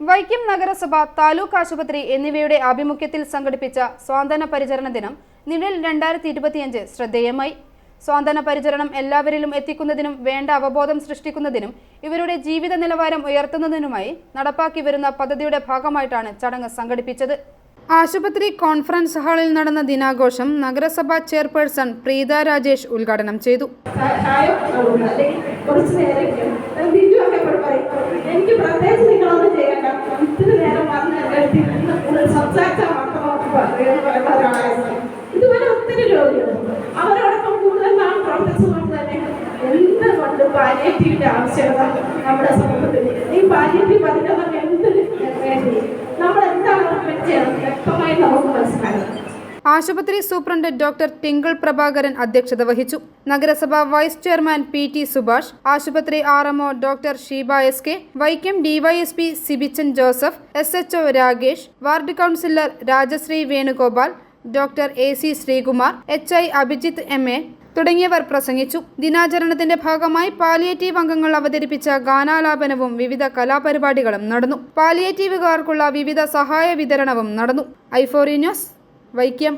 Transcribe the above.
വൈക്കം നഗരസഭ താലൂക്ക് ആശുപത്രി എന്നിവയുടെ ആഭിമുഖ്യത്തിൽ സംഘടിപ്പിച്ച സ്വാന്തന പരിചരണ ദിനം നിഴൽ രണ്ടായിരത്തി ഇരുപത്തിയഞ്ച് ശ്രദ്ധേയമായി സ്വാന്തന പരിചരണം എല്ലാവരിലും എത്തിക്കുന്നതിനും വേണ്ട അവബോധം സൃഷ്ടിക്കുന്നതിനും ഇവരുടെ ജീവിത നിലവാരം ഉയർത്തുന്നതിനുമായി നടപ്പാക്കി വരുന്ന പദ്ധതിയുടെ ഭാഗമായിട്ടാണ് ചടങ്ങ് സംഘടിപ്പിച്ചത് ആശുപത്രി കോൺഫറൻസ് ഹാളിൽ നടന്ന ദിനാഘോഷം നഗരസഭാ ചെയർപേഴ്സൺ പ്രീത രാജേഷ് ഉദ്ഘാടനം ചെയ്തു സംസാരിച്ചാൽ മാത്രം അവർക്ക് പറയുന്ന ഒരാളായിരുന്നു ഒത്തിരി രോഗികളുണ്ട്. അവരോടൊപ്പം കൂടുതൽ നാം പ്രവർത്തിച്ചുകൊണ്ട് തന്നെ എന്തുകൊണ്ട് പാലിയേറ്റീവിന്റെ ആവശ്യകത നമ്മുടെ സമൂഹത്തിൽ ഈ പാലിയേറ്റീവ് പരിഗണന എന്തിന് എന്ത് നമ്മൾ എന്താണ് അവർക്ക് ചെയ്യണം വ്യക്തമായി നമുക്ക് മനസ്സിലാക്കണം ആശുപത്രി സൂപ്രണ്ട് ഡോക്ടർ ടിങ്കിൾ പ്രഭാകരൻ അധ്യക്ഷത വഹിച്ചു. നഗരസഭ vice chairman P T Subhash ആശുപത്രി R MO doctor Sheeba S K Vaikom DYSP Sibichan Joseph S H Rakesh ward councillor Rajasree Venugopal doctor A C Sreekumar H I Abhijith M A തുടങ്ങിയവർ പ്രസംഗിച്ചു. ദിനാചരണത്തിന്റെ ഭാഗമായി palliative അംഗങ്ങൾ അവതരിപ്പിച്ച ഗാനാലാപനവും വിവിധ കലാപരിപാടികളും നടന്നു. പാലിയേറ്റീവുകാർക്കുള്ള വിവിധ സഹായ വിതരണവും നടന്നു. ഐഫോറി ന്യൂസ് വൈക്കം.